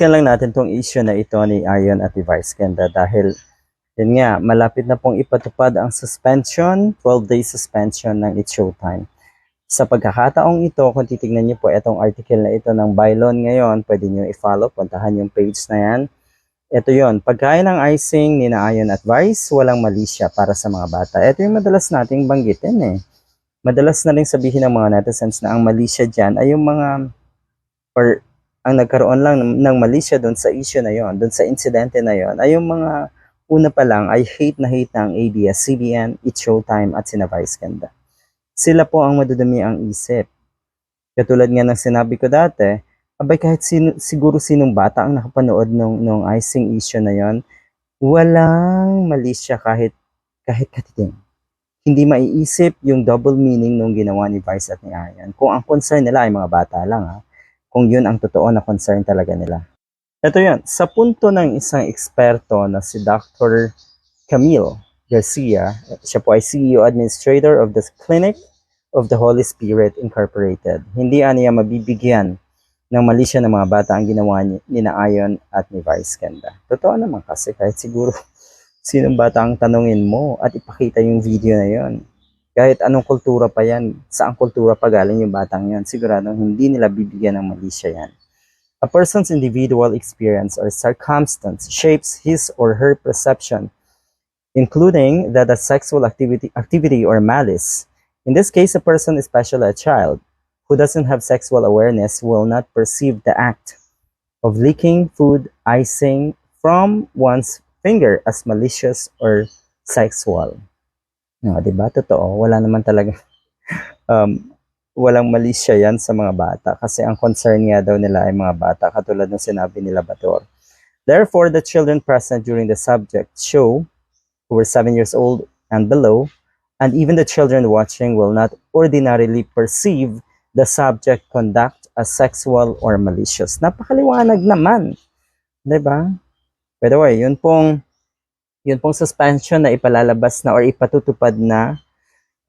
Balikan lang natin tong issue na ito ni Ayon at ni Vice Ganda dahil yun nga, malapit na pong ipatupad ang suspension, 12-day suspension ng It's Showtime. Sa pagkakataong ito, kung titignan niyo po itong article na ito ng Bylon ngayon, pwede niyo i-follow, puntahan yung page na yan. Ito yon pagkain ng icing ni Ayon at Vice, walang mali siya para sa mga bata. Ito yung madalas nating banggitin eh. Madalas na rin sabihin ng mga netizens na ang mali siya dyan ay yung mga or ang nagkaroon lang ng, ng doon sa issue na yon, doon sa insidente na yon, ay yung mga una pa lang ay hate na hate ng ABS-CBN, It's Showtime at sina Vice Ganda. Sila po ang madudumi ang isip. Katulad nga ng sinabi ko dati, abay kahit sino, siguro sinong bata ang nakapanood nung, nung icing issue na yon, walang mali siya kahit, kahit katiting. Hindi maiisip yung double meaning nung ginawa ni Vice at ni Ayan. Kung ang concern nila ay mga bata lang ha, kung yun ang totoo na concern talaga nila. Ito yun, sa punto ng isang eksperto na si Dr. Camille Garcia, siya po ay CEO Administrator of the Clinic of the Holy Spirit Incorporated. Hindi niya mabibigyan ng mali siya ng mga bata ang ginawa ni na Ayon at ni Vice Ganda. Totoo naman kasi kahit siguro sinong bata ang tanungin mo at ipakita yung video na yon. Kahit anong kultura pa yan, saang kultura pa galing yung batang yan, siguradong hindi nila bibigyan ng mali siya yan. A person's individual experience or circumstance shapes his or her perception, including that a sexual activity, activity or malice. In this case, a person, especially a child, who doesn't have sexual awareness will not perceive the act of licking food icing from one's finger as malicious or sexual. No, 'di ba? Totoo, wala naman talaga um walang mali siya yan sa mga bata kasi ang concern nga daw nila ay mga bata katulad ng sinabi nila Bator. Therefore, the children present during the subject show who were 7 years old and below and even the children watching will not ordinarily perceive the subject conduct as sexual or malicious. Napakaliwanag naman. 'Di ba? By the way, yun pong yun pong suspension na ipalalabas na or ipatutupad na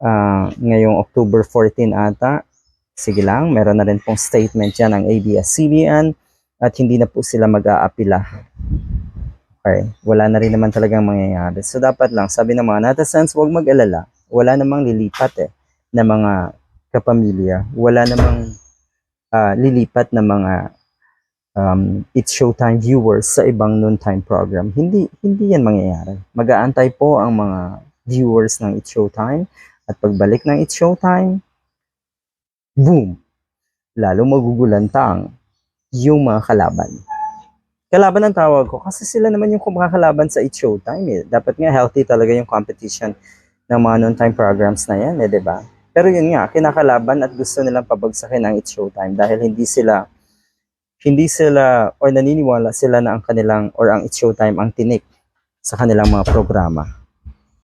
ah, ngayong October 14 ata. Sige lang, meron na rin pong statement yan ng ABS-CBN at hindi na po sila mag-aapila. Okay, wala na rin naman talagang mangyayari. So dapat lang, sabi ng mga netizens, huwag mag-alala. Wala namang lilipat eh na mga kapamilya. Wala namang ah, lilipat na mga um, It's Showtime viewers sa ibang noontime program. Hindi hindi yan mangyayari. Mag-aantay po ang mga viewers ng It's Showtime at pagbalik ng It's Showtime, boom! Lalo magugulantang yung mga kalaban. Kalaban ang tawag ko kasi sila naman yung kumakalaban sa It's Showtime. Eh. Dapat nga healthy talaga yung competition ng mga noontime programs na yan, eh, di ba? Pero yun nga, kinakalaban at gusto nilang pabagsakin ang It's Showtime dahil hindi sila hindi sila or naniniwala sila na ang kanilang or ang It's Showtime ang tinik sa kanilang mga programa.